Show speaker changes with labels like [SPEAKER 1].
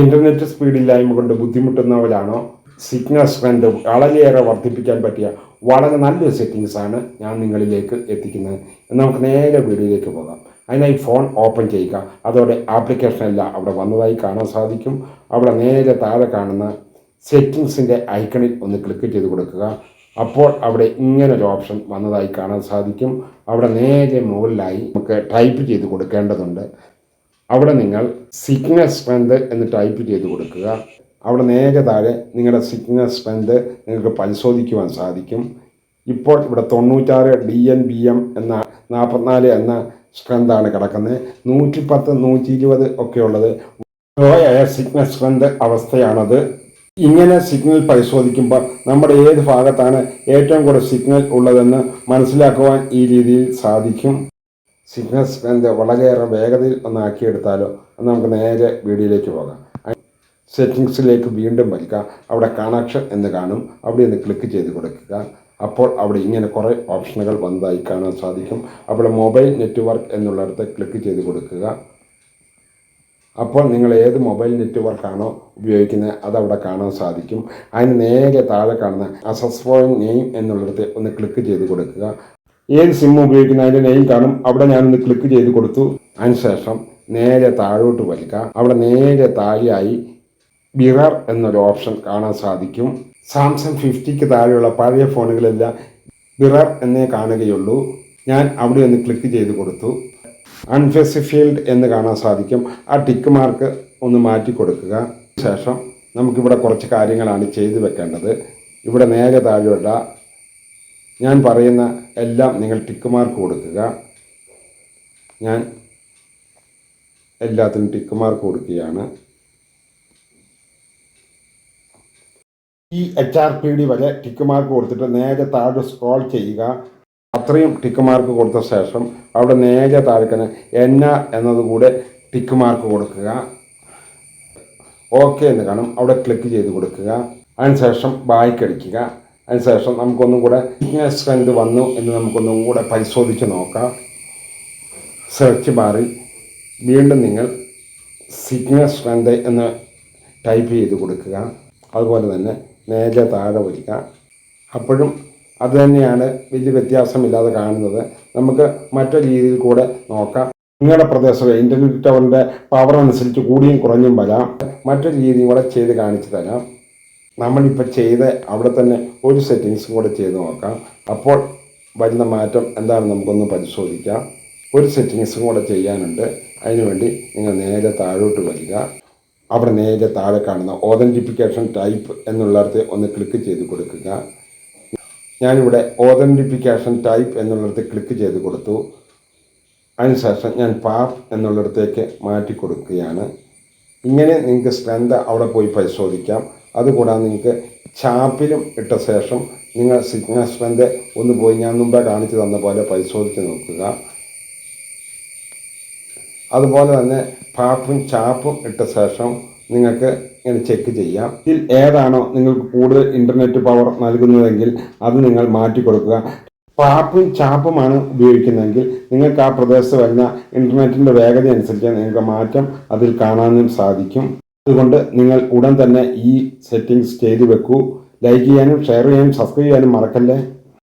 [SPEAKER 1] Internet സ്പീഡില്ലായ്മ കൊണ്ട് ബുദ്ധിമുട്ടുന്നവരാണോ? Signal strength വളരെയേറെ വർദ്ധിപ്പിക്കാൻ പറ്റിയ വളരെ നല്ലൊരു സെറ്റിങ്സ് ആണ് ഞാൻ നിങ്ങളിലേക്ക് എത്തിക്കുന്നത്. നമുക്ക് നേരെ വീഡിയോയിലേക്ക് പോകാം. അതിനായി ഫോൺ ഓപ്പൺ ചെയ്യുക. അതോടെ ആപ്ലിക്കേഷൻ എല്ലാം അവിടെ വന്നതായി കാണാൻ സാധിക്കും. അവിടെ നേരെ താഴെ കാണുന്ന സെറ്റിങ്സിന്റെ ഐക്കണിൽ ഒന്ന് ക്ലിക്ക് ചെയ്ത് കൊടുക്കുക. അപ്പോൾ അവിടെ ഇങ്ങനൊരു ഓപ്ഷൻ വന്നതായി കാണാൻ സാധിക്കും. അവിടെ നേരെ മുകളിലായി നമുക്ക് ടൈപ്പ് ചെയ്ത് കൊടുക്കേണ്ടതുണ്ട്. അവിടെ നിങ്ങൾ സിഗ്നൽ സ്ട്രെങ്ത് എന്ന് ടൈപ്പ് ചെയ്ത് കൊടുക്കുക. അവിടെ നേരെ താഴെ നിങ്ങളുടെ സിഗ്നൽ സ്ട്രെങ്ത് നിങ്ങൾക്ക് പരിശോധിക്കുവാൻ സാധിക്കും. ഇപ്പോൾ ഇവിടെ തൊണ്ണൂറ്റാറ് ഡി എൻ ബി എം എന്ന നാൽപ്പത്തിനാല് എന്ന സ്ട്രെങ്താണ് കിടക്കുന്നത്. നൂറ്റി പത്ത് നൂറ്റി ഇരുപത് ഒക്കെയുള്ളത് ലോയായ സിഗ്നൽ സ്ട്രെങ്ത് അവസ്ഥയാണത്. ഇങ്ങനെ സിഗ്നൽ പരിശോധിക്കുമ്പോൾ നമ്മുടെ ഏത് ഭാഗത്താണ് ഏറ്റവും കൂടുതൽ സിഗ്നൽ ഉള്ളതെന്ന് മനസ്സിലാക്കുവാൻ ഈ രീതിയിൽ സാധിക്കും. സിഗ്നൽ സ്ട്രെങ്ത് വളരെയേറെ വേഗതയിൽ ഒന്ന് ആക്കിയെടുത്താലോ അന്ന് നമുക്ക് നേരെ വീഡിയോയിലേക്ക് പോകാം. സെറ്റിങ്സിലേക്ക് വീണ്ടും വരിക്കുക അവിടെ കണക്ഷൻ എന്ന് കാണും. അവിടെ ഒന്ന് ക്ലിക്ക് ചെയ്ത് കൊടുക്കുക. അപ്പോൾ അവിടെ ഇങ്ങനെ കുറേ ഓപ്ഷനുകൾ വന്നതായി കാണാൻ സാധിക്കും. അവിടെ മൊബൈൽ നെറ്റ്വർക്ക് എന്നുള്ളിടത്ത് ക്ലിക്ക് ചെയ്ത് കൊടുക്കുക. അപ്പോൾ നിങ്ങൾ ഏത് മൊബൈൽ നെറ്റ്വർക്കാണോ ഉപയോഗിക്കുന്നത് അതവിടെ കാണാൻ സാധിക്കും. അതിന് നേരെ താഴെ കാണുന്ന അസസ്ഫോയിൻ നെയിം എന്നുള്ളിടത്ത് ഒന്ന് ക്ലിക്ക് ചെയ്ത് കൊടുക്കുക. ഏത് സിം ഉപയോഗിക്കുന്ന അതിന്റെ നെയിം കാണും. അവിടെ ഞാനൊന്ന് ക്ലിക്ക് ചെയ്ത് കൊടുത്തു. അതിനുശേഷം നേരെ താഴോട്ട് വലിക്കുക അവിടെ നേരെ താഴെയായി ബിറർ എന്നൊരു ഓപ്ഷൻ കാണാൻ സാധിക്കും. സാംസങ് ഫിഫ്റ്റിക്ക് താഴെയുള്ള പഴയ ഫോണുകളെല്ലാം ബിറർ എന്നേ കാണുകയുള്ളൂ. ഞാൻ അവിടെ ഒന്ന് ക്ലിക്ക് ചെയ്ത് കൊടുത്തു. അൺഫെസിഫീൽഡ് എന്ന് കാണാൻ സാധിക്കും. ആ ടിക്ക് മാർക്ക് ഒന്ന് മാറ്റി കൊടുക്കുക. ശേഷം നമുക്കിവിടെ കുറച്ച് കാര്യങ്ങളാണ് ചെയ്തു വെക്കേണ്ടത്. ഇവിടെ നേരെ താഴെയുള്ള ഞാൻ പറയുന്ന എല്ലാം നിങ്ങൾ ടിക്ക് മാർക്ക് കൊടുക്കുക. ഞാൻ എല്ലാത്തിനും ടിക്ക് മാർക്ക് കൊടുക്കുകയാണ്. ഈ എച്ച് ആർ പി ഡി വരെ ടിക്ക് മാർക്ക് കൊടുത്തിട്ട് നേരെ താഴെ സ്ക്രോൾ ചെയ്യുക. അത്രയും ടിക്ക് മാർക്ക് കൊടുത്ത ശേഷം അവിടെ നേരെ താഴെക്കനെ എൻ ആർ എന്നതുകൂടെ ടിക്ക് മാർക്ക് കൊടുക്കുക. ഓക്കെ എന്ന് കാണും. അവിടെ ക്ലിക്ക് ചെയ്ത് കൊടുക്കുക. അതിനുശേഷം ബായ്ക്ക് അടിക്കുക. അതിനുശേഷം നമുക്കൊന്നും കൂടെ സ്ട്രെങ്ത് വന്നു എന്ന് നമുക്കൊന്നും കൂടെ പരിശോധിച്ച് നോക്കാം. സെർച്ച് ബാറിൽ വീണ്ടും നിങ്ങൾ സിഗ്നൽ സ്ട്രെങ്ത് എന്ന് ടൈപ്പ് ചെയ്ത് കൊടുക്കുക. അതുപോലെ തന്നെ നേരെ താഴെ വരിക. അപ്പോഴും അത് തന്നെയാണ് വലിയ വ്യത്യാസമില്ലാതെ കാണുന്നത്. നമുക്ക് മറ്റൊരു രീതിയിൽ കൂടെ നോക്കാം. നിങ്ങളുടെ പ്രദേശത്ത് ഇന്റർനെറ്റ് ടവറിന്റെ പവർ അനുസരിച്ച് കൂടിയും കുറഞ്ഞും വരാം. മറ്റൊരു രീതിയും കൂടെ ചെയ്ത് കാണിച്ചു തരാം. നമ്മളിപ്പോൾ ചെയ്ത അവിടെ തന്നെ ഒരു സെറ്റിങ്സും കൂടെ ചെയ്ത് നോക്കാം. അപ്പോൾ വരുന്ന മാറ്റം എന്താണെന്ന് നമുക്കൊന്ന് പരിശോധിക്കാം. ഒരു സെറ്റിങ്സും കൂടെ ചെയ്യാനുണ്ട്. അതിനുവേണ്ടി നിങ്ങൾ നേരെ താഴോട്ട് വരിക. അവിടെ നേരെ താഴെ കാണുന്ന ഓതന്റിഫിക്കേഷൻ ടൈപ്പ് എന്നുള്ളിടത്ത് ഒന്ന് ക്ലിക്ക് ചെയ്ത് കൊടുക്കുക. ഞാനിവിടെ ഓതന്റിഫിക്കേഷൻ ടൈപ്പ് എന്നുള്ളിടത്ത് ക്ലിക്ക് ചെയ്ത് കൊടുത്തു. അതിനുശേഷം ഞാൻ പാപ്പ് എന്നുള്ളിടത്തേക്ക് മാറ്റി കൊടുക്കുകയാണ്. ഇങ്ങനെ നിങ്ങൾക്ക് സ്ട്രെങ്ത് അവിടെ പോയി പരിശോധിക്കാം. അതുകൂടാതെ നിങ്ങൾക്ക് ചാപ്പിലും ഇട്ട ശേഷം നിങ്ങൾ സ്ട്രെങ്ത് ഒന്ന് പോയി ഞാൻ മുമ്പേ കാണിച്ചു തന്ന പോലെ പരിശോധിച്ച് നോക്കുക. അതുപോലെ തന്നെ പാപ്പും ചാപ്പും ഇട്ട ശേഷം നിങ്ങൾക്ക് ഇങ്ങനെ ചെക്ക് ചെയ്യാം. ഇതിൽ ഏതാണോ നിങ്ങൾക്ക് കൂടുതൽ ഇന്റർനെറ്റ് പവർ നൽകുന്നതെങ്കിൽ അത് നിങ്ങൾ മാറ്റി കൊടുക്കുക. പാപ്പും ചാപ്പുമാണ് ഉപയോഗിക്കുന്നതെങ്കിൽ നിങ്ങൾക്ക് ആ പ്രദേശത്ത് വരുന്ന ഇന്റർനെറ്റിന്റെ വേഗത അനുസരിച്ച് നിങ്ങൾക്ക് മാറ്റം അതിൽ കാണാനും സാധിക്കും. അതുകൊണ്ട് നിങ്ങൾ ഉടൻ തന്നെ ഈ സെറ്റിംഗ്സ് ചെയ്തു വെക്കൂ ലൈക്ക് ചെയ്യാനും ഷെയർ ചെയ്യാനും സബ്സ്ക്രൈബ് ചെയ്യാനും മറക്കല്ലേ?